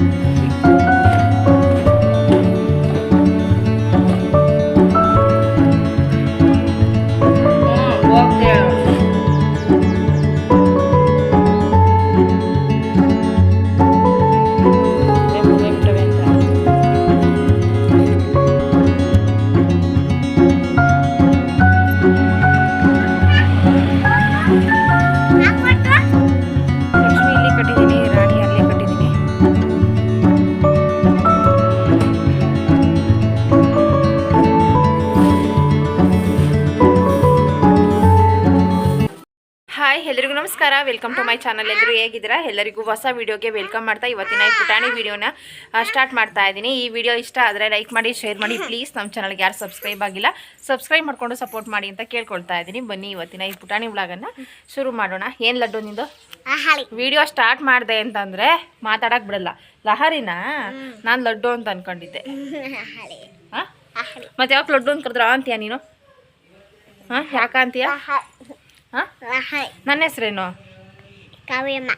ಮಾಡ್ತೀವಿ welcome to my channel ಎಲ್ಲರೂ ಹೇಗಿದ್ದೀರಾ? ಎಲ್ಲರಿಗೂ ಹೊಸ ವೀಡಿಯೋಗೆ ವೆಲ್ಕಮ್ ಮಾಡ್ತಾ ಇವತ್ತಿನ ಈ ಪುಟಾಣಿ ವಿಡಿಯೋನ ಸ್ಟಾರ್ಟ್ ಮಾಡ್ತಾ ಇದ್ದೀನಿ. ಈ ವಿಡಿಯೋ ಇಷ್ಟ ಆದರೆ ಲೈಕ್ ಮಾಡಿ ಶೇರ್ ಮಾಡಿ. ಪ್ಲೀಸ್ ನಮ್ಮ ಚಾನಲ್ಗೆ ಯಾರು ಸಬ್ಸ್ಕ್ರೈಬ್ ಆಗಿಲ್ಲ ಸಬ್ಸ್ಕ್ರೈಬ್ ಮಾಡಿಕೊಂಡು ಸಪೋರ್ಟ್ ಮಾಡಿ ಅಂತ ಕೇಳ್ಕೊಳ್ತಾ ಇದ್ದೀನಿ. ಬನ್ನಿ ಇವತ್ತಿನ ಈ ಪುಟಾಣಿ ವ್ಲಾಗನ್ನು ಶುರು ಮಾಡೋಣ. ಏನು ಲಡ್ಡು ನಿಂದು? ವಿಡಿಯೋ ಸ್ಟಾರ್ಟ್ ಮಾಡಿದೆ ಅಂತಂದರೆ ಮಾತಾಡಕ್ಕೆ ಬಿಡಲ್ಲ. ಲಹರಿನ? ನಾನು ಲಡ್ಡು ಅಂತ ಅಂದ್ಕೊಂಡಿದ್ದೆ ಹಾಂ? ಮತ್ತೆ ಯಾವಾಗ ಲಡ್ಡು ಅಂತ ಕರೆದ್ರ ಅಂತೀಯ ನೀನು? ಹಾಂ ಯಾಕ ಅಂತೀಯ? ಹಾಂ? ನನ್ನ ಹೆಸ್ರೇನು? ಕಾವ್ಯಮ್ಮ.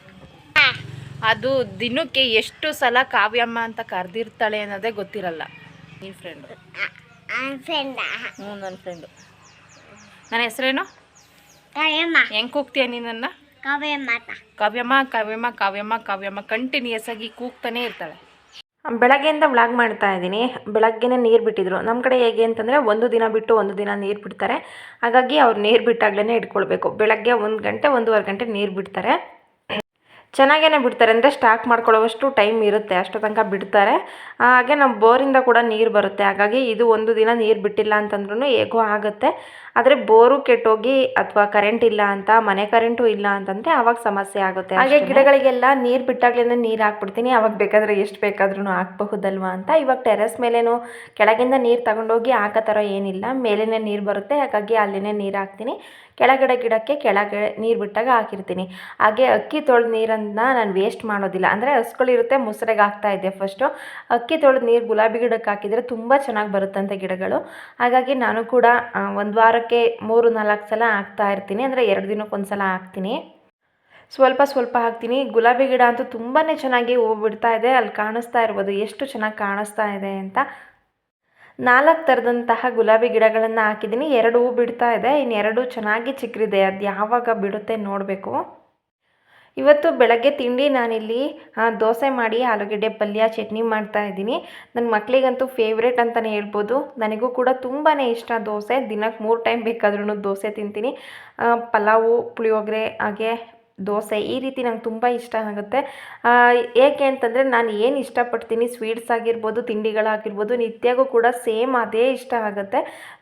ಅದು ದಿನಕ್ಕೆ ಎಷ್ಟು ಸಲ ಕಾವ್ಯಮ್ಮ ಅಂತ ಕರೆದಿರ್ತಾಳೆ ಅನ್ನೋದೇ ಗೊತ್ತಿರಲ್ಲ. ನಿನ್ನ ಫ್ರೆಂಡು ಫ್ರೆಂಡ್ ಹ್ಞೂ ನನ್ನ ಫ್ರೆಂಡು ನನ್ನ ಹೆಸರೇನು? ಕಾವ್ಯಮ್ಮ. ಹೆಂಗೆ ಕೂಗ್ತೀಯ ನೀನನ್ನ? ಕಾವ್ಯಮ್ಮ ಕಾವ್ಯಮ್ಮ ಕಾವ್ಯಮ್ಮ ಕಾವ್ಯಮ್ಮ ಕಾವ್ಯಮ್ಮ ಕಂಟಿನ್ಯೂಸ್ ಆಗಿ ಕೂಗ್ತಾನೆ ಇರ್ತಾಳೆ. ಬೆಳಗ್ಗೆಯಿಂದ ವ್ಲಾಗ್ ಮಾಡ್ತಾ ಇದ್ದೀನಿ. ಬೆಳಗ್ಗೆನೇ ನೀರು ಬಿಟ್ಟಿದ್ರು. ನಮ್ಮ ಕಡೆ ಹೇಗೆ ಅಂತಂದರೆ ಒಂದು ದಿನ ಬಿಟ್ಟು ಒಂದು ದಿನ ನೀರು ಬಿಡ್ತಾರೆ. ಹಾಗಾಗಿ ಅವ್ರು ನೀರು ಬಿಟ್ಟಾಗ್ಲೇ ಇಟ್ಕೊಳ್ಬೇಕು. ಬೆಳಗ್ಗೆ ಒಂದು ಗಂಟೆ ಒಂದೂವರೆ ಗಂಟೆ ನೀರು ಬಿಡ್ತಾರೆ. ಚೆನ್ನಾಗೇ ಬಿಡ್ತಾರೆ. ಅಂದರೆ ಸ್ಟಾಕ್ ಮಾಡ್ಕೊಳ್ಳೋವಷ್ಟು ಟೈಮ್ ಇರುತ್ತೆ. ಅಷ್ಟು ತನಕ ಬಿಡ್ತಾರೆ. ಹಾಗೆ ನಮ್ಮ ಬೋರಿಂದ ಕೂಡ ನೀರು ಬರುತ್ತೆ. ಹಾಗಾಗಿ ಇದು ಒಂದು ದಿನ ನೀರು ಬಿಟ್ಟಿಲ್ಲ ಅಂತಂದ್ರೂ ಹೇಗೋ ಆಗುತ್ತೆ. ಆದರೆ ಬೋರು ಕೆಟ್ಟೋಗಿ ಅಥವಾ ಕರೆಂಟ್ ಇಲ್ಲ ಅಂತ ಮನೆ ಕರೆಂಟು ಇಲ್ಲ ಅಂತಂದರೆ ಅವಾಗ ಸಮಸ್ಯೆ ಆಗುತ್ತೆ ಹಾಗೆ ಗಿಡಗಳಿಗೆಲ್ಲ ನೀರು ಬಿಟ್ಟಾಗ್ಲಿಂದ ನೀರು ಹಾಕ್ಬಿಡ್ತೀನಿ ಅವಾಗ ಬೇಕಾದರೆ ಎಷ್ಟು ಬೇಕಾದ್ರೂ ಹಾಕ್ಬಹುದಲ್ವಾ ಅಂತ. ಇವಾಗ ಟೆರೆಸ್ ಮೇಲೇನು ಕೆಳಗಿಂದ ನೀರು ತಗೊಂಡೋಗಿ ಹಾಕೋ ಥರ ಏನಿಲ್ಲ ಮೇಲೇ ನೀರು ಬರುತ್ತೆ ಹಾಗಾಗಿ ಅಲ್ಲೇ ನೀರು ಹಾಕ್ತೀನಿ. ಕೆಳಗಡೆ ಗಿಡಕ್ಕೆ ಕೆಳಗಡೆ ನೀರು ಬಿಟ್ಟಾಗ ಹಾಕಿರ್ತೀನಿ. ಹಾಗೆ ಅಕ್ಕಿ ತೊಳೆದ ನೀರನ್ನು ನಾನು ವೇಸ್ಟ್ ಮಾಡೋದಿಲ್ಲ. ಅಂದರೆ ಹಸ್ಗಳಿರುತ್ತೆ ಮೊಸರೆಗೆ ಹಾಕ್ತಾ ಇದ್ದೆ ಫಸ್ಟು ಅಕ್ಕಿ ತೊಳೆದ ನೀರು ಗುಲಾಬಿ ಗಿಡಕ್ಕೆ ಹಾಕಿದರೆ ತುಂಬ ಚೆನ್ನಾಗಿ ಬರುತ್ತಂತೆ ಗಿಡಗಳು. ಹಾಗಾಗಿ ನಾನು ಕೂಡ ಒಂದು ವಾರಕ್ಕೆ ಮೂರು ನಾಲ್ಕು ಸಲ ಹಾಕ್ತಾ ಇರ್ತೀನಿ. ಅಂದರೆ ಎರಡು ದಿನಕ್ಕೆ ಒಂದು ಸಲ ಹಾಕ್ತೀನಿ. ಸ್ವಲ್ಪ ಸ್ವಲ್ಪ ಹಾಕ್ತೀನಿ. ಗುಲಾಬಿ ಗಿಡ ಅಂತೂ ತುಂಬಾ ಚೆನ್ನಾಗಿ ಹೂವು ಬಿಡ್ತಾ ಇದೆ. ಅಲ್ಲಿ ಕಾಣಿಸ್ತಾ ಇರ್ಬೋದು. ಎಷ್ಟು ಚೆನ್ನಾಗಿ ಕಾಣಿಸ್ತಾ ಇದೆ ಅಂತ. ನಾಲ್ಕು ಥರದಂತಹ ಗುಲಾಬಿ ಗಿಡಗಳನ್ನು ಹಾಕಿದ್ದೀನಿ. ಎರಡು ಹೂ ಬಿಡ್ತಾ ಇದೆ. ಇನ್ನು ಎರಡು ಚೆನ್ನಾಗಿ ಚಿಕ್ಕರಿದೆ ಅದು ಯಾವಾಗ ಬಿಡುತ್ತೆ ನೋಡಬೇಕು. ಇವತ್ತು ಬೆಳಗ್ಗೆ ತಿಂಡಿ ನಾನಿಲ್ಲಿ ದೋಸೆ ಮಾಡಿ, ಆಲೂಗೆಡ್ಡೆ ಪಲ್ಯ, ಚಟ್ನಿ ಮಾಡ್ತಾ ಇದ್ದೀನಿ. ನನ್ನ ಮಕ್ಕಳಿಗಂತೂ ಫೇವ್ರೇಟ್ ಅಂತಲೇ ಹೇಳ್ಬೋದು. ನನಗೂ ಕೂಡ ತುಂಬಾ ಇಷ್ಟ ದೋಸೆ. ದಿನಕ್ಕೆ ಮೂರು ಟೈಮ್ ಬೇಕಾದ್ರೂ ದೋಸೆ ತಿಂತೀನಿ. ಪಲಾವು, ಪುಳಿಯೋಗರೆ, ಹಾಗೆ ದೋಸೆ ಈ ರೀತಿ ನಂಗೆ ತುಂಬ ಇಷ್ಟ ಆಗುತ್ತೆ. ಏಕೆ ಅಂತಂದರೆ ನಾನು ಏನು ಇಷ್ಟಪಡ್ತೀನಿ ಸ್ವೀಟ್ಸ್ ಆಗಿರ್ಬೋದು, ತಿಂಡಿಗಳಾಗಿರ್ಬೋದು, ನಿತ್ಯಗೂ ಕೂಡ ಸೇಮ್ ಅದೇ ಇಷ್ಟ ಆಗುತ್ತೆ.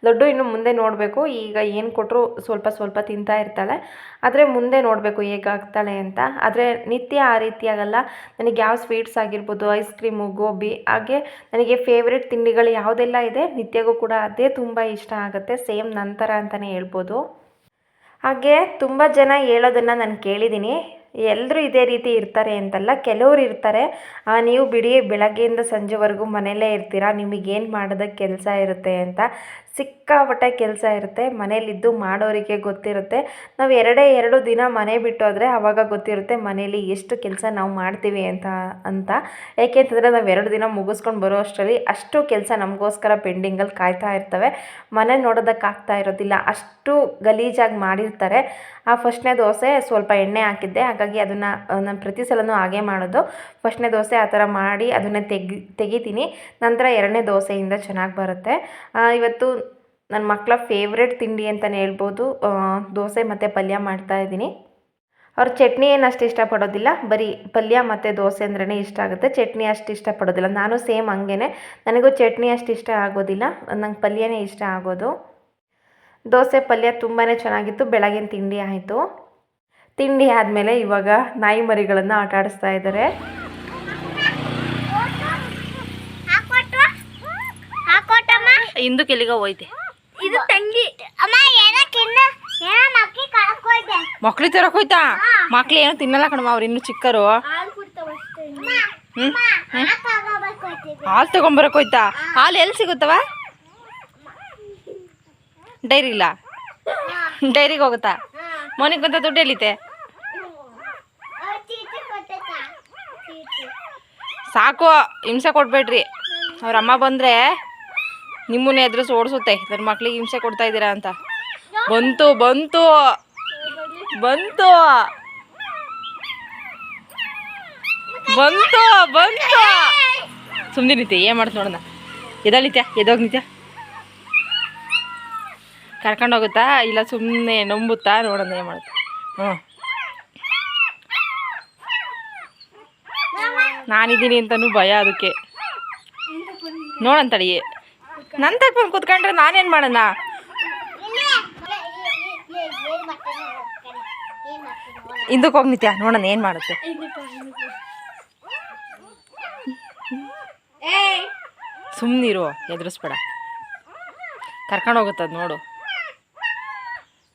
ಲಡ್ಡು ಇನ್ನು ಮುಂದೆ ನೋಡಬೇಕು. ಈಗ ಏನು ಕೊಟ್ಟರು ಸ್ವಲ್ಪ ಸ್ವಲ್ಪ ತಿಂತಾ ಇರ್ತಾಳೆ. ಆದರೆ ಮುಂದೆ ನೋಡಬೇಕು ಹೇಗಾಗ್ತಾಳೆ ಅಂತ. ಆದರೆ ನಿತ್ಯ ಆ ರೀತಿ ಆಗಲ್ಲ ನನಗೆ ಯಾವ ಸ್ವೀಟ್ಸ್ ಆಗಿರ್ಬೋದು ಐಸ್ ಕ್ರೀಮು ಗೋಬಿ, ಹಾಗೆ ನನಗೆ ಫೇವ್ರೆಟ್ ತಿಂಡಿಗಳು ಯಾವುದೆಲ್ಲ ಇದೆ, ನಿತ್ಯಗೂ ಕೂಡ ಅದೇ ತುಂಬ ಇಷ್ಟ ಆಗುತ್ತೆ. ಸೇಮ್ ನಂತರ ಅಂತಲೇ ಹೇಳ್ಬೋದು. ಹಾಗೆ ತುಂಬ ಜನ ಹೇಳೋದನ್ನು ನಾನು ಕೇಳಿದ್ದೀನಿ ಎಲ್ಲರೂ ಇದೇ ರೀತಿ ಇರ್ತಾರೆ ಅಂತಲ್ಲ, ಕೆಲವ್ರು ಇರ್ತಾರೆ. ನೀವು ಬಿಡಿ, ಬೆಳಗ್ಗೆಯಿಂದ ಸಂಜೆವರೆಗೂ ಮನೆಯಲ್ಲೇ ಇರ್ತೀರಾ, ನಿಮಗೇನು ಮಾಡೋದಕ್ಕೆ ಕೆಲಸ ಇರುತ್ತೆ ಅಂತ. ಸಿಕ್ಕಾಪಟ್ಟೆ ಕೆಲಸ ಇರುತ್ತೆ, ಮನೇಲಿದ್ದು ಮಾಡೋರಿಗೆ ಗೊತ್ತಿರುತ್ತೆ. ನಾವು ಎರಡೇ ಎರಡು ದಿನ ಮನೆ ಬಿಟ್ಟು ಹೋದರೆ ಆವಾಗ ಗೊತ್ತಿರುತ್ತೆ ಮನೇಲಿ ಎಷ್ಟು ಕೆಲಸ ನಾವು ಮಾಡ್ತೀವಿ ಅಂತ ಅಂತ. ಯಾಕೆ ಅಂತಂದರೆ ನಾವು ಎರಡು ದಿನ ಮುಗಿಸ್ಕೊಂಡು ಬರೋ ಅಷ್ಟರಲ್ಲಿ ಅಷ್ಟು ಕೆಲಸ ನಮಗೋಸ್ಕರ ಪೆಂಡಿಂಗಲ್ಲಿ ಕಾಯ್ತಾ ಇರ್ತವೆ. ಮನೆ ನೋಡೋದಕ್ಕಾಗ್ತಾ ಇರೋದಿಲ್ಲ, ಅಷ್ಟು ಗಲೀಜಾಗಿ ಮಾಡಿರ್ತಾರೆ. ಆ ಫಸ್ಟ್ನೇ ದೋಸೆ ಸ್ವಲ್ಪ ಎಣ್ಣೆ ಹಾಕಿದ್ದೆ, ಹಾಗಾಗಿ ಅದನ್ನು, ನಾನು ಪ್ರತಿ ಸಲನೂ ಹಾಗೆ ಮಾಡೋದು. ಫಸ್ಟ್ನೇ ದೋಸೆ ಆ ಥರ ಮಾಡಿ ಅದನ್ನು ತೆಗಿ, ತೆಗಿತೀನಿ. ನಂತರ ಎರಡನೇ ದೋಸೆಯಿಂದ ಚೆನ್ನಾಗಿ ಬರುತ್ತೆ. ಇವತ್ತು ನನ್ನ ಮಕ್ಕಳ ಫೇವ್ರೆಟ್ ತಿಂಡಿ ಅಂತಲೇ ಹೇಳ್ಬೋದು. ದೋಸೆ ಮತ್ತು ಪಲ್ಯ ಮಾಡ್ತಾ ಇದ್ದೀನಿ. ಅವ್ರು ಚಟ್ನಿ ಏನು ಅಷ್ಟು ಇಷ್ಟಪಡೋದಿಲ್ಲ. ಬರೀ ಪಲ್ಯ ಮತ್ತು ದೋಸೆ ಅಂದ್ರೇ ಇಷ್ಟ ಆಗುತ್ತೆ. ಚಟ್ನಿ ಅಷ್ಟು ಇಷ್ಟಪಡೋದಿಲ್ಲ. ನಾನು ಸೇಮ್ ಹಂಗೇ ನನಗೂ ಚಟ್ನಿ ಅಷ್ಟು ಇಷ್ಟ ಆಗೋದಿಲ್ಲ. ನಂಗೆ ಪಲ್ಯನೇ ಇಷ್ಟ ಆಗೋದು. ದೋಸೆ ಪಲ್ಯ ತುಂಬಾ ಚೆನ್ನಾಗಿತ್ತು. ಬೆಳಗಿನ ತಿಂಡಿ ಆಯಿತು. ತಿಂಡಿ ಆದಮೇಲೆ ಇವಾಗ ನಾಯಿ ಮರಿಗಳನ್ನು ಆಟ ಆಡಿಸ್ತಾ ಇದ್ದಾರೆ ಹಿಂದಕ್ಕೆ ಎಲ್ಲಿಗೋ ಹೋಯ್ತೆ. ಇದು ತಂಗಿ. ಅಮ್ಮ ಏನಕ್ಕಿನ್ನ ಏನೋ ಮಕ್ಕಿ ಕಳ್ಕೊಯ್ದೆ ಮಕ್ಳು ತರಕ್ ಹೋಯ್ತಾ? ಮಕ್ಳು ಏನು ತಿನ್ನಲ್ಲ ಕಣಮ್ಮ ಅವ್ರು ಇನ್ನು ಚಿಕ್ಕರು. ಹಾಲು ಕುಡ್ತಾವ ಅಷ್ಟೇ ಹಾಲು ತೊಗೊಂಬರಕ್ ಹೋಯ್ತಾ? ಹಾಲು ಎಲ್ಲಿ ಸಿಗುತ್ತವ? ಡೈರಿ ಇಲ್ಲ ಡೈರಿಗೆ ಹೋಗುತ್ತಾ? ಮೋನಿಗೆ ಬಂತ ದುಡ್ಡು ಎಲ್ಲಿತೆ? ಸಾಕು ಹಿಂಸೆ ಕೊಡ್ಬೇಡ್ರಿ. ಅವ್ರ ಅಮ್ಮ ಬಂದರೆ ನಿಮ್ಮನ್ನೇ ಎದುರಿಸಿ ಓಡಿಸುತ್ತೆ ನನ್ನ ಮಕ್ಳಿಗೆ ಹಿಂಸೆ ಕೊಡ್ತಾ ಇದ್ದೀರಾ ಅಂತ. ಬಂತು ಬಂತು. ಬಂತು. ಬಂತು ಬಂತು. ಸುಮ್ಮನೆ ನಿತ್ಯ, ಏನು ಮಾಡ್ತು ನೋಡೋಣ. ಎದಳಿತ್ಯ ಎದೋಗಿ ನಿತ್ಯ. ಕರ್ಕೊಂಡು ಹೋಗುತ್ತಾ, ಇಲ್ಲ ಸುಮ್ಮನೆ ನಂಬುತ್ತಾ, ನೋಡೋಣ ಏನು ಮಾಡುತ್ತೆ. ಹ್ಞೂ ನಾನಿದ್ದೀನಿ ಅಂತನೂ ಭಯ ಅದಕ್ಕೆ. ನೋಡಂತಡಿ ನನ್ನ ಬಂದು ಕುತ್ಕೊಂಡ್ರೆ ನಾನೇನು ಮಾಡೋಣ? ಹಿಂದಕ್ಕೆ ಹೋಗಿ ನಿತ್ಯ ನೋಡೋಣ ಏನು ಮಾಡುತ್ತೆ. ಸುಮ್ಮನಿರು ಎದುರಿಸ್ಬೇಡ ಕರ್ಕೊಂಡು ಅದು ನೋಡು.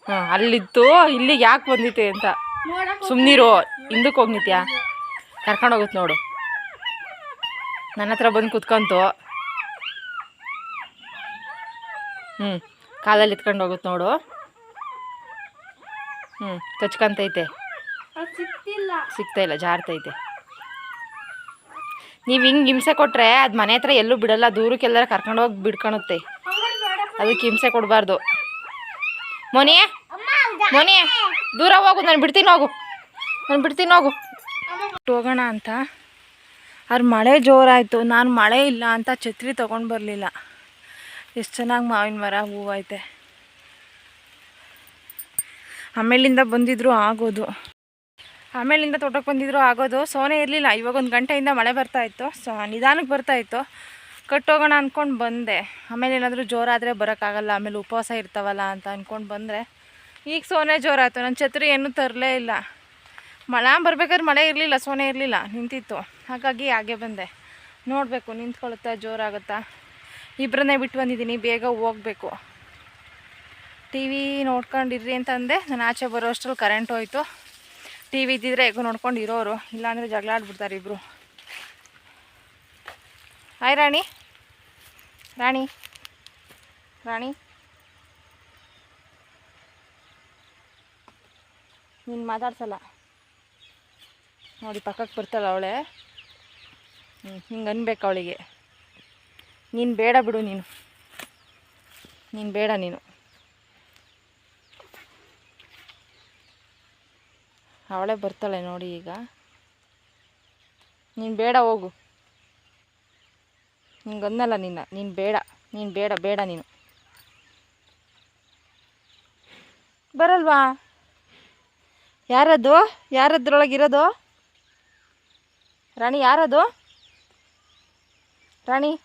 ಹಾಂ ಅಲ್ಲಿತ್ತು ಇಲ್ಲಿಗೆ ಯಾಕೆ ಬಂದಿತ್ತೆ ಅಂತ. ಸುಮ್ಮನಿರು ಹಿಂದಕ್ಕೆ ಹೋಗಿ ನಿತ್ಯ. ಕರ್ಕೊಂಡು ಹೋಗುತ್ತೆ ನೋಡು. ನನ್ನ ಹತ್ರ ಬಂದು ಕುತ್ಕೊಂತು. ಹ್ಞೂ ಕಾಲಲ್ಲಿ ಎತ್ಕೊಂಡು ಹೋಗುತ್ತೆ ನೋಡು. ಹ್ಞೂ ಕಚ್ಕೊಂತೈತೆ. ಸಿಗ್ತಾ ಇಲ್ಲ ಜಾರ್ತೈತೆ. ನೀವು ಹಿಂಗೆ ಹಿಂಸೆ ಕೊಟ್ಟರೆ ಅದು ಮನೆ ಹತ್ರ ಎಲ್ಲೂ ಬಿಡಲ್ಲ ದೂರಕ್ಕೆಲ್ಲರ ಕರ್ಕೊಂಡೋಗಿ ಬಿಡ್ಕೊಳುತ್ತೆ ಅದಕ್ಕೆ ಹಿಂಸೆ ಕೊಡಬಾರ್ದು. ಮೋನಿ ಮೋನಿ ದೂರ ಹೋಗು ನಾನು ಬಿಡ್ತೀನಿ ಹೋಗು. ನಾನು ಬಿಡ್ತೀನಿ ಹೋಗು. ಹೋಗೋಣ ಅಂತ. ಅವ್ರ ಮಳೆ ಜೋರಾಯಿತು ನಾನು ಮಳೆ ಇಲ್ಲ ಅಂತ ಛತ್ರಿ ತೊಗೊಂಡು ಬರಲಿಲ್ಲ. ಎಷ್ಟು ಚೆನ್ನಾಗಿ ಮಾವಿನ ಮರ ಹೂವೈತೆ ಆಮೇಲಿಂದ ಬಂದಿದ್ರು ಆಗೋದು. ಆಮೇಲಿಂದ ತೋಟಕ್ಕೆ ಬಂದಿದ್ರು ಆಗೋದು. ಸೋನೆ ಇರಲಿಲ್ಲ. ಇವಾಗ ಒಂದು ಗಂಟೆಯಿಂದ ಮಳೆ ಬರ್ತಾ ಇತ್ತು. ಸೊ ನಿಧಾನಕ್ಕೆ ಬರ್ತಾ ಇತ್ತು. ಕಟ್ಟೋಗೋಣ ಅಂದ್ಕೊಂಡು ಬಂದೆ. ಆಮೇಲೆ ಏನಾದರೂ ಜೋರಾದರೆ ಬರೋಕ್ಕಾಗಲ್ಲ. ಆಮೇಲೆ ಉಪವಾಸ ಇರ್ತಾವಲ್ಲ ಅಂತ ಅಂದ್ಕೊಂಡು ಬಂದರೆ ಈಗ ಸೋನೆ ಜೋರಾಯಿತು ನನ್ನ ಛತ್ರಿ ಏನೂ ತರಲೇ ಇಲ್ಲ. ಮಳೆ ಬರ್ಬೇಕಾದ್ರೆ ಮಳೆ ಇರಲಿಲ್ಲ, ಸೋನೆ ಇರಲಿಲ್ಲ, ನಿಂತಿತ್ತು. ಹಾಗಾಗಿ ಹಾಗೆ ಬಂದೆ. ನೋಡಬೇಕು ನಿಂತ್ಕೊಳುತ್ತಾ, ಜೋರಾಗುತ್ತಾ. ಇಬ್ಬರನ್ನೇ ಬಿಟ್ಟು ಬಂದಿದ್ದೀನಿ, ಬೇಗ ಹೋಗಬೇಕು. ಟಿ ವಿ ನೋಡ್ಕೊಂಡಿರ್ರಿ ಅಂತಂದೆ, ನಾನು ಆಚೆ ಬರೋ ಅಷ್ಟರಲ್ಲಿ ಕರೆಂಟ್ ಹೋಯ್ತು. ಟಿ ವಿ ಇದ್ದಿದ್ರೆ ಹೇಗೋ ನೋಡ್ಕೊಂಡು ಇರೋರು, ಇಲ್ಲಾಂದರೆ ಜಗಳ ಆಡ್ಬಿಡ್ತಾರೆ ಇಬ್ಬರು ಹಾಯ್ ರಾಣಿ. ರಾಣಿ. ರಾಣಿ. ನೀನು ಮಾತಾಡ್ಸಲ್ಲ. ನೋಡಿ ಪಕ್ಕಕ್ಕೆ ಬರ್ತಾಳೆ ಅವಳೆ. ಹ್ಞೂ ಹಿಂಗೆ ಅನ್ಬೇಕು ಅವಳಿಗೆ. ನೀನು ಬೇಡ ಬಿಡು ನೀನು. ನೀನು ಬೇಡ ನೀನು. ಅವಳೇ ಬರ್ತಾಳೆ ನೋಡಿ ಈಗ. ನೀನು ಬೇಡ ಹೋಗು. ನಿಂಗೆ ಅನ್ನಲ್ಲ ನಿನ್ನ. ನೀನು ಬೇಡ. ನೀನು ಬೇಡ ಬೇಡ ನೀನು. ಬರಲ್ವಾ? ಯಾರದು? ಯಾರದ್ರೊಳಗಿರೋದು ರಾಣಿ ಯಾರದು? ರಾಣಿ?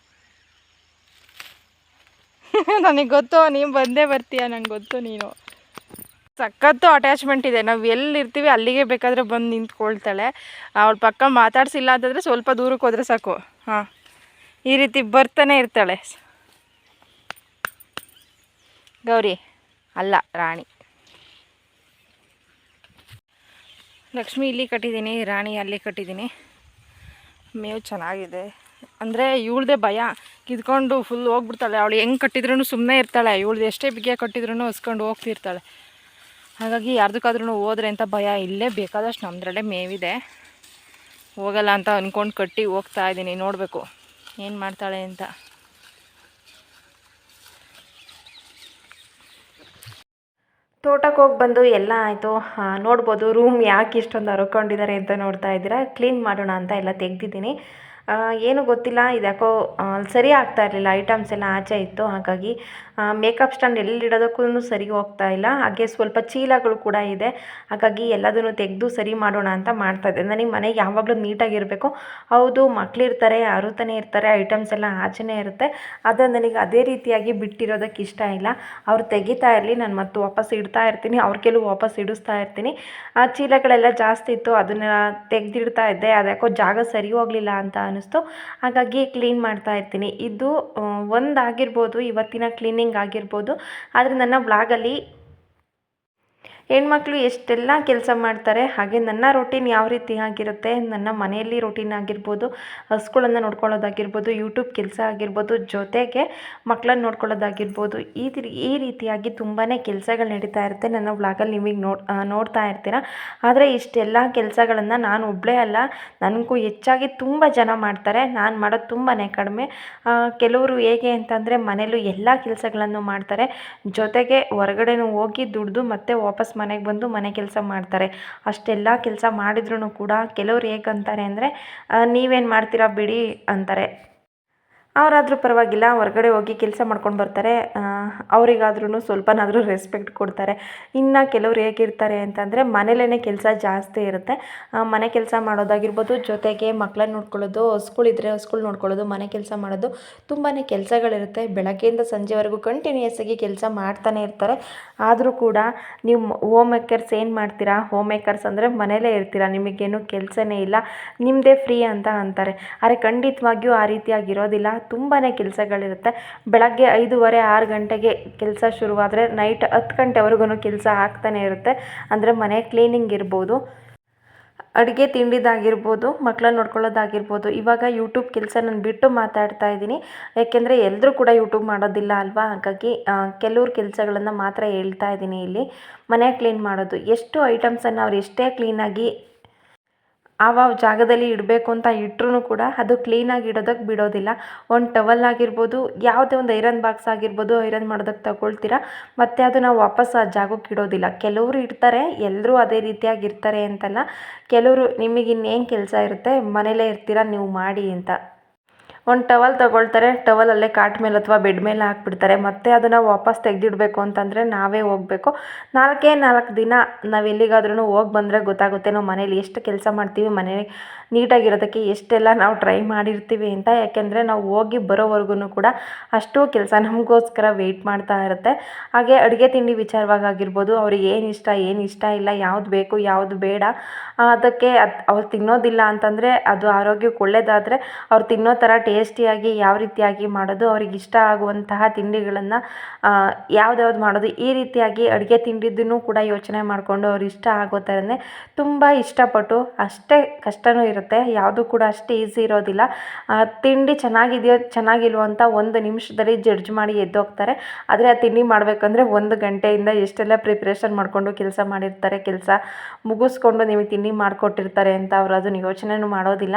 ನನಗೆ ಗೊತ್ತು, ನೀನು ಬಂದೇ ಬರ್ತೀಯ? ನಂಗೆ ಗೊತ್ತು ನೀನು. ಸಖತ್ತು ಅಟ್ಯಾಚ್ಮೆಂಟ್ ಇದೆ. ನಾವು ಎಲ್ಲಿರ್ತೀವಿ, ಅಲ್ಲಿಗೆ ಬೇಕಾದರೆ ಬಂದು ನಿಂತ್ಕೊಳ್ತಾಳೆ. ಅವಳ ಪಕ್ಕ ಮಾತಾಡ್ಸಿಲ್ಲ ಅಂತಂದರೆ ಸ್ವಲ್ಪ ದೂರಕ್ಕೆ ಹೋದರೆ ಸಾಕು. ಹಾಂ. ಈ ರೀತಿ ಬರ್ತಾನೆ ಇರ್ತಾಳೆ. ಗೌರಿ, ಅಲ್ಲ, ರಾಣಿ. ಲಕ್ಷ್ಮಿ ಇಲ್ಲಿ ಕಟ್ಟಿದ್ದೀನಿ, ರಾಣಿ ಅಲ್ಲಿ ಕಟ್ಟಿದ್ದೀನಿ. ಮೇವು ಚೆನ್ನಾಗಿದೆ. ಅಂದರೆ ಇವಳದೇ ಭಯ. ಕಿದ್ಕೊಂಡು ಫುಲ್ ಹೋಗ್ಬಿಡ್ತಾಳೆ. ಅವಳು ಹೆಂಗೆ ಕಟ್ಟಿದ್ರೂ ಸುಮ್ಮನೆ ಇರ್ತಾಳೆ. ಇವಳ್ದು ಎಷ್ಟೇ ಬಿಗಿಯ ಕಟ್ಟಿದ್ರೂ ಹೊಸ್ಕೊಂಡು ಹೋಗ್ತಿರ್ತಾಳೆ. ಹಾಗಾಗಿ ಯಾರ್ದಕ್ಕಾದ್ರೂ ಹೋದ್ರೆ ಅಂತ ಭಯ ಇಲ್ಲೇ ಬೇಕಾದಷ್ಟು ನಮ್ಮದ್ರಲ್ಲೇ ಮೇವಿದೆ. ಹೋಗಲ್ಲ ಅಂತ ಅಂದ್ಕೊಂಡು ಕಟ್ಟಿ ಹೋಗ್ತಾ ಇದ್ದೀನಿ. ನೋಡಬೇಕು ಏನು ಮಾಡ್ತಾಳೆ ಅಂತ. ತೋಟಕ್ಕೆ ಹೋಗಿ ಬಂದು ಎಲ್ಲ ಆಯಿತು. ನೋಡ್ಬೋದು ರೂಮ್ ಯಾಕೆ ಇಷ್ಟೊಂದು ಹರ್ಕೊಂಡಿದ್ದಾರೆ ಅಂತ ನೋಡ್ತಾ ಇದ್ದೀರಾ. ಕ್ಲೀನ್ ಮಾಡೋಣ ಅಂತ ಎಲ್ಲ ತೆಗ್ದಿದ್ದೀನಿ. ಏನು ಗೊತ್ತಿಲ್ಲ ಇದು ಯಾಕೋ ಸರಿ ಆಗ್ತಾ ಇರಲಿಲ್ಲ ಐಟಮ್ಸ್ ಎಲ್ಲ ಆಚೆ ಇತ್ತು ಹಾಗಾಗಿ ಮೇಕಪ್ ಸ್ಟ್ಯಾಂಡ್ ಎಲ್ಲಿಡೋದಕ್ಕೂ ಸರಿ ಹೋಗ್ತಾ ಇಲ್ಲ. ಹಾಗೆ ಸ್ವಲ್ಪ ಚೀಲಗಳು ಕೂಡ ಇದೆ. ಹಾಗಾಗಿ ಎಲ್ಲದನ್ನು ತೆಗೆದು ಸರಿ ಮಾಡೋಣ ಅಂತ ಮಾಡ್ತಾ ಇದ್ದೆ. ನನಗೆ ಮನೆ ಯಾವಾಗಲೂ ನೀಟಾಗಿರಬೇಕು. ಹೌದು ಮಕ್ಕಳಿರ್ತಾರೆ ಅರುತಾನೆ ಇರ್ತಾರೆ ಐಟಮ್ಸ್ ಎಲ್ಲ ಆಚೆನೇ ಇರುತ್ತೆ. ಆದರೆ ನನಗೆ ಅದೇ ರೀತಿಯಾಗಿ ಬಿಟ್ಟಿರೋದಕ್ಕೆ ಇಷ್ಟ ಇಲ್ಲ. ಅವ್ರು ತೆಗಿತಾ ಇರಲಿ, ನಾನು ಮತ್ತು ವಾಪಸ್ ಇಡ್ತಾ ಇರ್ತೀನಿ. ಅವ್ರ ಕೆಲವು ವಾಪಸ್ ಇಡಿಸ್ತಾ ಇರ್ತೀನಿ. ಆ, ಚೀಲಗಳೆಲ್ಲ ಜಾಸ್ತಿ ಇತ್ತು. ಅದನ್ನ ತೆಗೆದಿಡ್ತಾ ಇದ್ದೆ. ಅದ್ಯಾಕೋ ಜಾಗ ಸರಿ ಹೋಗಲಿಲ್ಲ ಅಂತ ಅನ್ನಿಸ್ತು ಹಾಗಾಗಿ ಕ್ಲೀನ್ ಮಾಡ್ತಾ ಇರ್ತೀನಿ. ಇದು ಒಂದಾಗಿರ್ಬೋದು. ಇವತ್ತಿನ ಕ್ಲೀನಿಂಗ್ ಆಗಿರ್ಬೋದು. ಆದರೆ ನನ್ನ ವ್ಲಾಗಲ್ಲಿ ಹೆಣ್ಮಕ್ಳು ಎಷ್ಟೆಲ್ಲ ಕೆಲಸ ಮಾಡ್ತಾರೆ, ಹಾಗೆ ನನ್ನ ರೊಟೀನ್ ಯಾವ ರೀತಿ ಆಗಿರುತ್ತೆ, ನನ್ನ ಮನೆಯಲ್ಲಿ ರೊಟೀನ್ ಆಗಿರ್ಬೋದು, ಹಸುಗಳನ್ನು ನೋಡ್ಕೊಳ್ಳೋದಾಗಿರ್ಬೋದು ಯೂಟ್ಯೂಬ್ ಕೆಲಸ ಆಗಿರ್ಬೋದು, ಜೊತೆಗೆ ಮಕ್ಕಳನ್ನ ನೋಡ್ಕೊಳ್ಳೋದಾಗಿರ್ಬೋದು, ಈ ಈ ರೀತಿಯಾಗಿ ತುಂಬಾ ಕೆಲಸಗಳು ನಡೀತಾ ಇರುತ್ತೆ. ನನ್ನ ವ್ಲಾಗಲ್ಲಿ ನಿಮಗೆ ನೋಡ್ ನೋಡ್ತಾ ಇರ್ತೀರ. ಆದರೆ ಇಷ್ಟೆಲ್ಲ ಕೆಲಸಗಳನ್ನು ನಾನು ಒಬ್ಬಳೇ ಅಲ್ಲ, ನನಗೂ ಹೆಚ್ಚಾಗಿ ತುಂಬ ಜನ ಮಾಡ್ತಾರೆ, ನಾನು ಮಾಡೋದು ತುಂಬಾ ಕಡಿಮೆ. ಕೆಲವರು ಹೇಗೆ ಅಂತಂದರೆ ಮನೇಲೂ ಎಲ್ಲ ಕೆಲಸಗಳನ್ನು ಮಾಡ್ತಾರೆ, ಜೊತೆಗೆ ಹೊರಗಡೆನೂ ಹೋಗಿ ದುಡ್ದು ಮತ್ತೆ ವಾಪಸ್ ಮನೆಗೆ ಬಂದು ಮನೆ ಕೆಲಸ ಮಾಡ್ತಾರೆ. ಅಷ್ಟೆಲ್ಲ ಕೆಲಸ ಮಾಡಿದ್ರೂ ಕೂಡ ಕೆಲವ್ರು ಹೇಗಂತಾರೆ ಅಂದರೆ ನೀವೇನು ಮಾಡ್ತೀರಾ ಬಿಡಿ ಅಂತಾರೆ. ಅವರಾದರೂ ಪರವಾಗಿಲ್ಲ, ಹೊರಗಡೆ ಹೋಗಿ ಕೆಲಸ ಮಾಡ್ಕೊಂಡು ಬರ್ತಾರೆ. ಅವರಿಗಾದ್ರೂ ಸ್ವಲ್ಪನಾದರೂ ರೆಸ್ಪೆಕ್ಟ್ ಕೊಡ್ತಾರೆ. ಇನ್ನು ಕೆಲವ್ರು ಹೇಗಿರ್ತಾರೆ ಅಂತಂದರೆ ಮನೇಲೇ ಕೆಲಸ ಜಾಸ್ತಿ ಇರುತ್ತೆ. ಮನೆ ಕೆಲಸ ಮಾಡೋದಾಗಿರ್ಬೋದು, ಜೊತೆಗೆ ಮಕ್ಕಳನ್ನ ನೋಡ್ಕೊಳ್ಳೋದು ಹೊಸ್ಗಳಿದ್ರೆ ಹೊಸ್ಗಳು ನೋಡ್ಕೊಳ್ಳೋದು, ಮನೆ ಕೆಲಸ ಮಾಡೋದು ತುಂಬಾ ಕೆಲಸಗಳಿರುತ್ತೆ. ಬೆಳಗ್ಗೆಯಿಂದ ಸಂಜೆವರೆಗೂ ಕಂಟಿನ್ಯೂಯಸ್ ಆಗಿ ಕೆಲಸ ಮಾಡ್ತಾನೆ ಇರ್ತಾರೆ. ಆದರೂ ಕೂಡ ನೀವು ಹೋಮ್ ಮೇಕರ್ಸ್ ಏನು ಮಾಡ್ತೀರಾ? ಹೋಮ್ ಮೇಕರ್ಸ್ ಅಂದರೆ ಮನೇಲೇ ಇರ್ತೀರಾ? ನಿಮಗೇನು ಕೆಲಸನೇ ಇಲ್ಲ. ನಿಮ್ಮದೇ ಫ್ರೀ ಅಂತ ಅಂತಾರೆ. ಆದರೆ ಖಂಡಿತವಾಗಿಯೂ ಆ ರೀತಿಯಾಗಿರೋದಿಲ್ಲ ತುಂಬಾ ಕೆಲಸಗಳಿರುತ್ತೆ. ಬೆಳಗ್ಗೆ ಐದೂವರೆ, ಆರು ಗಂಟೆಗೆ ಕೆಲಸ ಶುರುವಾದರೆ ನೈಟ್ ಹತ್ತು ಗಂಟೆವರೆಗೂ ಕೆಲಸ ಆಗ್ತಾನೆ ಇರುತ್ತೆ. ಅಂದರೆ ಮನೆ ಕ್ಲೀನಿಂಗ್ ಇರ್ಬೋದು, ಅಡುಗೆ ತಿಂಡಿದಾಗಿರ್ಬೋದು ಮಕ್ಕಳನ್ನ ನೋಡ್ಕೊಳ್ಳೋದಾಗಿರ್ಬೋದು. ಇವಾಗ ಯೂಟ್ಯೂಬ್ ಕೆಲಸ ನಾನು ಬಿಟ್ಟು ಮಾತಾಡ್ತಾ ಇದ್ದೀನಿ. ಯಾಕೆಂದರೆ ಎಲ್ಲರೂ ಕೂಡ ಯೂಟ್ಯೂಬ್ ಮಾಡೋದಿಲ್ಲ ಅಲ್ವಾ? ಹಾಗಾಗಿ ಕೆಲವ್ರ ಕೆಲಸಗಳನ್ನು ಮಾತ್ರ ಹೇಳ್ತಾ ಇದ್ದೀನಿ ಇಲ್ಲಿ. ಮನೆ ಕ್ಲೀನ್ ಮಾಡೋದು. ಎಷ್ಟು ಐಟಮ್ಸನ್ನು ಅವ್ರು ಎಷ್ಟೇ ಕ್ಲೀನಾಗಿ ಆವಾವ ಜಾಗದಲ್ಲಿ ಇಡಬೇಕು ಅಂತ ಇಟ್ರೂ ಕೂಡ ಅದು ಕ್ಲೀನಾಗಿ ಇಡೋದಕ್ಕೆ ಬಿಡೋದಿಲ್ಲ. ಒಂದು ಟವಲ್ ಆಗಿರ್ಬೋದು, ಯಾವುದೇ ಒಂದು ಐರನ್ ಬಾಕ್ಸ್ ಆಗಿರ್ಬೋದು, ಐರನ್ ಮಾಡೋದಕ್ಕೆ ತಗೊಳ್ತೀರ. ಮತ್ತು ಅದು ನಾವು ವಾಪಸ್ ಆ ಜಾಗಕ್ಕೆ ಇಡೋದಿಲ್ಲ. ಕೆಲವರು ಇಡ್ತಾರೆ ಎಲ್ಲರೂ ಅದೇ ರೀತಿಯಾಗಿ ಇರ್ತಾರೆ ಅಂತಲ್ಲ. ಕೆಲವರು ನಿಮಗೆ ಇನ್ನೇನು ಕೆಲಸ ಇರುತ್ತೆ, ಮನೇಲೇ ಇರ್ತೀರ, ನೀವು ಮಾಡಿ ಅಂತ. ಒಂದು ಟವಲ್ ತಗೊಳ್ತಾರೆ. ಟವಲ್ ಅಲ್ಲೇ ಕಾಟ್ ಮೇಲೆ ಅಥವಾ ಬೆಡ್ ಮೇಲೆ ಹಾಕ್ಬಿಡ್ತಾರೆ. ಮತ್ತೆ ಅದನ್ನು ವಾಪಸ್ ತೆಗೆದಿಡಬೇಕು ಅಂತಂದರೆ ನಾವೇ ಹೋಗಬೇಕು. ನಾಲ್ಕೇ ನಾಲ್ಕು ದಿನ ನಾವು ಎಲ್ಲಿಗಾದ್ರೂ ಹೋಗಿ ಬಂದರೆ ಗೊತ್ತಾಗುತ್ತೆ ನಾವು ಮನೇಲಿ ಎಷ್ಟು ಕೆಲಸ ಮಾಡ್ತೀವಿ ಮನೆ ನೀಟಾಗಿರೋದಕ್ಕೆ ಎಷ್ಟೆಲ್ಲ ನಾವು ಟ್ರೈ ಮಾಡಿರ್ತೀವಿ ಅಂತ. ಯಾಕೆಂದರೆ ನಾವು ಹೋಗಿ ಬರೋವರೆಗೂ ಕೂಡ ಅಷ್ಟು ಕೆಲಸ ನಮಗೋಸ್ಕರ ವೆಯ್ಟ್ ಮಾಡ್ತಾ ಇರುತ್ತೆ. ಹಾಗೆ ಅಡುಗೆ ತಿಂಡಿ ವಿಚಾರವಾಗಿರ್ಬೋದು ಅವ್ರಿಗೆ ಏನು ಇಷ್ಟ ಏನು ಇಷ್ಟ ಇಲ್ಲ, ಯಾವ್ದು ಬೇಕು, ಯಾವುದು ಬೇಡ, ಅದಕ್ಕೆ ಅದು ಅವ್ರು ತಿನ್ನೋದಿಲ್ಲ ಅಂತಂದರೆ ಅದು ಆರೋಗ್ಯಕ್ಕೆ ಒಳ್ಳೆಯದಾದರೆ ಅವ್ರು ತಿನ್ನೋ ಥರ ಟೇಸ್ಟಿಯಾಗಿ ಯಾವ ರೀತಿಯಾಗಿ ಮಾಡೋದು, ಅವ್ರಿಗೆ ಇಷ್ಟ ಆಗುವಂತಹ ತಿಂಡಿಗಳನ್ನು ಯಾವ್ದ್ಯಾವ್ದು ಮಾಡೋದು, ಈ ರೀತಿಯಾಗಿ ಅಡುಗೆ ತಿಂಡಿದ್ದನ್ನು ಕೂಡ ಯೋಚನೆ ಮಾಡಿಕೊಂಡು ಅವ್ರು ಇಷ್ಟ ಆಗೋ ಥರನೇ ತುಂಬ ಇಷ್ಟಪಟ್ಟು ಅಷ್ಟೇ ಕಷ್ಟವೂ ಇರುತ್ತೆ, ಯಾವುದು ಕೂಡ ಅಷ್ಟೇ ಈಸಿ ಇರೋದಿಲ್ಲ. ತಿಂಡಿ ಚೆನ್ನಾಗಿದೆಯೋ, ಚೆನ್ನಾಗಿಲ್ವೋ ಅಂತ ಒಂದು ನಿಮಿಷದಲ್ಲಿ ಜಡ್ಜ್ ಮಾಡಿ ಎದ್ದೋಗ್ತಾರೆ. ಆದರೆ ಆ ತಿಂಡಿ ಮಾಡಬೇಕಂದ್ರೆ ಒಂದು ಗಂಟೆಯಿಂದ ಎಷ್ಟೆಲ್ಲ ಪ್ರಿಪ್ರೇಷನ್ ಮಾಡಿಕೊಂಡು ಕೆಲಸ ಮಾಡಿರ್ತಾರೆ, ಕೆಲಸ ಮುಗಿಸ್ಕೊಂಡು ನಿಮಗೆ ತಿಂಡಿ ಮಾಡಿಕೊಟ್ಟಿರ್ತಾರೆ ಅಂತ ಅವರು ಅದನ್ನು ಯೋಚನೆನೂ ಮಾಡೋದಿಲ್ಲ.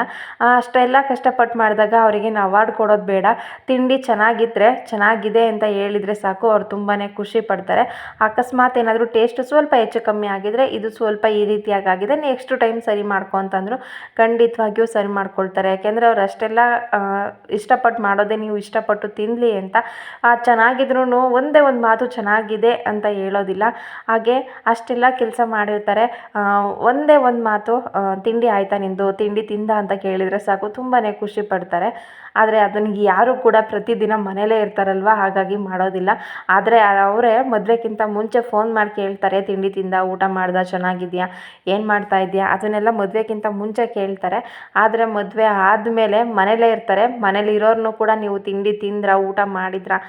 ಅಷ್ಟೆಲ್ಲ ಕಷ್ಟಪಟ್ಟು ಮಾಡಿದಾಗ ಅವರಿಗೆ ನಾವು ಅವಾರ್ಡ್ ಕೊಡೋದು ಬೇಡ. ತಿಂಡಿ ಚೆನ್ನಾಗಿದ್ರೆ ಚೆನ್ನಾಗಿದೆ ಅಂತ ಹೇಳಿದರೆ ಸಾಕು, ಅವ್ರು ತುಂಬಾ ಖುಷಿ ಪಡ್ತಾರೆ. ಅಕಸ್ಮಾತ್ ಏನಾದರೂ ಟೇಸ್ಟ್ ಸ್ವಲ್ಪ ಹೆಚ್ಚು ಕಮ್ಮಿ ಆಗಿದರೆ ಇದು ಸ್ವಲ್ಪ ಈ ರೀತಿಯಾಗಿ ಆಗಿದೆ ನೆಕ್ಸ್ಟ್ ಟೈಮ್ ಸರಿ ಮಾಡ್ಕೊ ಅಂತಂದರು ಖಂಡಿತವಾಗಿಯೂ ಸರಿ ಮಾಡ್ಕೊಳ್ತಾರೆ. ಯಾಕೆಂದರೆ ಅವ್ರು ಅಷ್ಟೆಲ್ಲ ಇಷ್ಟಪಟ್ಟು ಮಾಡೋದೇ ನೀವು ಇಷ್ಟಪಟ್ಟು ತಿನ್ನಲಿ ಅಂತ ಚೆನ್ನಾಗಿದ್ರೂ ಒಂದೇ ಒಂದು ಮಾತು ಚೆನ್ನಾಗಿದೆ ಅಂತ ಹೇಳೋದಿಲ್ಲ. ಹಾಗೆ ಅಷ್ಟೆಲ್ಲ ಕೆಲಸ ಮಾಡಿರ್ತಾರೆ. ಒಂದೇ ಒಂದು ಮಾತು ತಿಂಡಿ ಆಯ್ತಾ ನಿಂದು, ತಿಂಡಿ ತಿಂದ ಅಂತ ಕೇಳಿದರೆ ಸಾಕು ತುಂಬಾ ಖುಷಿ ಪಡ್ತಾರೆ. ಆದರೆ ಅದನ್ನು ಯಾರು ಕೂಡ ಪ್ರತಿದಿನ ಮನೆಯಲ್ಲೇ ಇರ್ತಾರಲ್ವ? ಹಾಗಾಗಿ ಮಾಡೋದಿಲ್ಲ. ಆದರೆ ಅವರೇ ಮದುವೆಗಿಂತ ಮುಂಚೆ ಫೋನ್ ಮಾಡಿ ಕೇಳ್ತಾರೆ, ತಿಂಡಿ ತಿಂದ, ಊಟ ಮಾಡ್ದ, ಚೆನ್ನಾಗಿದೆಯಾ? ಏನು ಮಾಡ್ತಾ ಇದೆಯಾ? ಅದನ್ನೆಲ್ಲ ಮದುವೆಗಿಂತ ಮುಂಚೆ ಕೇಳ್ತಾರೆ. ಆದರೆ ಮದುವೆ ಆದಮೇಲೆ ಮನೇಲೇ ಇರ್ತಾರೆ. ಮನೇಲಿ ಇರೋರ್ನು ಕೂಡ ನೀವು ತಿಂಡಿ ತಿಂದ್ರಾ, ಊಟ ಮಾಡಿದ್ರಾ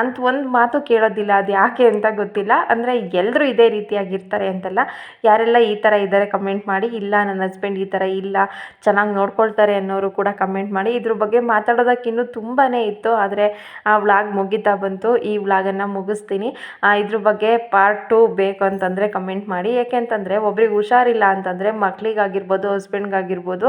ಅಂತ ಒಂದು ಮಾತು ಕೇಳೋದಿಲ್ಲ. ಅದು ಯಾಕೆ ಅಂತ ಗೊತ್ತಿಲ್ಲ. ಅಂದರೆ ಎಲ್ಲರೂ ಇದೇ ರೀತಿಯಾಗಿರ್ತಾರೆ ಅಂತಲ್ಲ. ಯಾರೆಲ್ಲ ಈ ಥರ ಇದ್ದಾರೆ ಕಮೆಂಟ್ ಮಾಡಿ. ಇಲ್ಲ, ನನ್ನ ಹಸ್ಬೆಂಡ್ ಈ ಥರ ಇಲ್ಲ, ಚೆನ್ನಾಗಿ ನೋಡ್ಕೊಳ್ತಾರೆ ಅನ್ನೋರು ಕೂಡ ಕಮೆಂಟ್ ಮಾಡಿ. ಇದ್ರ ಬಗ್ಗೆ ಮಾತಾಡೋದಕ್ಕೆ ಇನ್ನೂ ತುಂಬಾ ಇತ್ತು, ಆದರೆ ಆ ವ್ಲಾಗ್ ಮುಗಿತಾ ಬಂತು. ಈ ವ್ಲಾಗನ್ನು ಮುಗಿಸ್ತೀನಿ. ಇದ್ರ ಬಗ್ಗೆ ಪಾರ್ಟ್ ಟು ಬೇಕು ಅಂತಂದರೆ ಕಮೆಂಟ್ ಮಾಡಿ. ಯಾಕೆಂತಂದರೆ ಒಬ್ರಿಗೆ ಹುಷಾರಿಲ್ಲ ಅಂತಂದರೆ ಮಕ್ಳಿಗಾಗಿರ್ಬೋದು ಹಸ್ಬೆಂಡ್ಗಾಗಿರ್ಬೋದು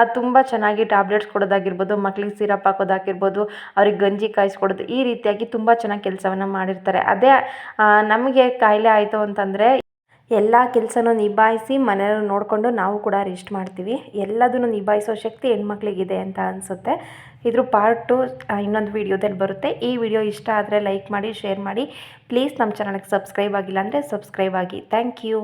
ಅದು ತುಂಬ ಚೆನ್ನಾಗಿ ಟ್ಯಾಬ್ಲೆಟ್ಸ್ ಕೊಡೋದಾಗಿರ್ಬೋದು, ಮಕ್ಳಿಗೆ ಸಿರಪ್ ಹಾಕೋದಾಗಿರ್ಬೋದು, ಅವ್ರಿಗೆ ಗಂಜಿ ಕಾಯಿಸ್ಕೊಡೋದು ಈ ರೀತಿಯಾಗಿ ತುಂಬ ಚೆನ್ನಾಗಿ ಕೆಲಸವನ್ನು ಮಾಡಿರ್ತಾರೆ. ಅದೇ ನಮಗೆ ಕಾಯಿಲೆ ಆಯಿತು ಅಂತಂದರೆ ಎಲ್ಲ ಕೆಲಸನೂ ನಿಭಾಯಿಸಿ ಮನೆಯವ್ರು ನೋಡಿಕೊಂಡು ನಾವು ಕೂಡ ರೆಸ್ಟ್ ಮಾಡ್ತೀವಿ. ಎಲ್ಲದನ್ನು ನಿಭಾಯಿಸೋ ಶಕ್ತಿ ಹೆಣ್ಮಕ್ಳಿಗಿದೆ ಅಂತ ಅನಿಸುತ್ತೆ. ಇದ್ರ ಪಾರ್ಟ್ ಟು ಇನ್ನೊಂದು ವೀಡಿಯೋದಲ್ಲಿ ಬರುತ್ತೆ. ಈ ವಿಡಿಯೋ ಇಷ್ಟ ಆದರೆ ಲೈಕ್ ಮಾಡಿ ಶೇರ್ ಮಾಡಿ. ಪ್ಲೀಸ್ ನಮ್ಮ ಚಾನಲ್ಗೆ ಸಬ್ಸ್ಕ್ರೈಬ್ ಆಗಿಲ್ಲ ಅಂದರೆ ಸಬ್ಸ್ಕ್ರೈಬ್ ಆಗಿ. Thank you